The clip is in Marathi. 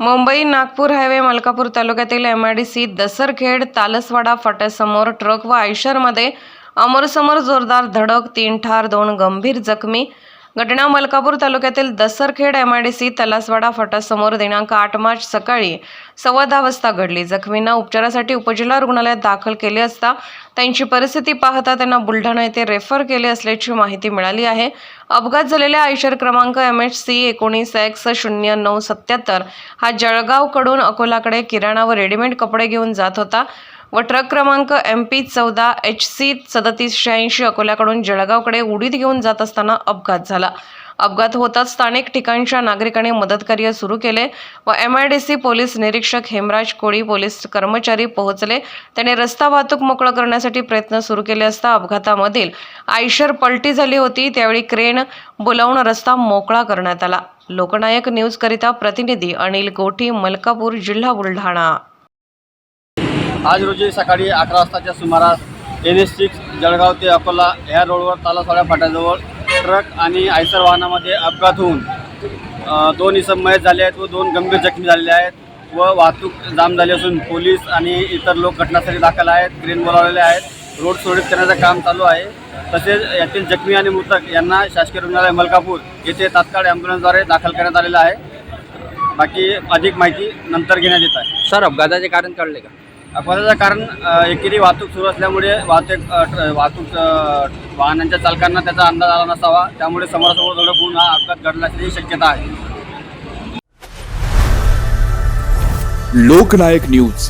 मुंबई नागपूर हायवे मलकापूर तालुक्यातील M I D C Dasarkhed Talaswada फाट्यासमोर truck व आयशरमध्ये अमरसमोर जोरदार धडक तीन ठार दोन गंभीर जखमी घटना मलकापूर तालुक्यातील Dasarkhed M I D C Talaswada फटासमोर दिनांक आठ मार्च सकाळी सव्वा दहा वाजता घडली. जखमींना उपचारासाठी उपजिल्हा रुग्णालयात दाखल केले असता त्यांची परिस्थिती पाहता त्यांना बुलढाणा येथे रेफर केले असल्याची माहिती मिळाली आहे. अपघात झालेल्या आयशर क्रमांक एम एच सी एकोणीस एक्स शून्य नऊ सत्याहत्तर हा जळगावकडून अकोलाकडे किराणा व रेडीमेड कपडे घेऊन जात होता. व ट्रक क्रमांक एम पी चौदा एच सी सदतीस शहाऐंशी अकोल्याकडून जळगावकडे उडीत घेऊन जात असताना अपघात झाला. अपघात होताच स्थानिक ठिकाणच्या नागरिकांनी मदतकार्य सुरू केले व M I D C police निरीक्षक हेमराज कोळी पोलीस कर्मचारी पोहोचले. त्याने रस्ता वाहतूक मोकळं करण्यासाठी प्रयत्न सुरू केले असता अपघातामधील आयशर पलटी झाली होती. त्यावेळी क्रेन बोलावून रस्ता मोकळा करण्यात आला. लोकनायक न्यूजकरिता प्रतिनिधी अनिल गोठी मलकापूर जिल्हा बुलढाणा. आज रोजी सकाळी अकरा वाजताच्या सुमारास एन एस सिक्स जळगाव ते अकोला ह्या रोडवर तालासवाड्या फाट्याजवळ ट्रक आणि आयसर वाहनामध्ये अपघात होऊन दोन इसम मयत झाले आहेत व दोन गंभीर जखमी झालेले आहेत व वाहतूक जाम झाली असून पोलीस आणि इतर लोक घटनास्थळी दाखल आहेत क्रेन बोलावलेले आहेत. रोड सुरळीत करण्याचं काम चालू आहे. तसेच यातील जखमी आणि मृतक यांना शासकीय रुग्णालय मलकापूर येथे तात्काळ ॲम्ब्युलन्सद्वारे दाखल करण्यात आलेलं आहे. बाकी अधिक माहिती नंतर घेण्यात येत आहे. सर अपघाताचे कारण कळले का? अपघाताचं कारण एकेरी वाहतूक सुरू असल्यामुळे वाहतूक ट्र- वाहतूक वाहनांच्या चालकांना त्याचा अंदाज आला नसावा. त्यामुळे समोरासमोर धडक होऊन हा अपघात घडण्याची शक्यता आहे. लोकनायक न्यूज.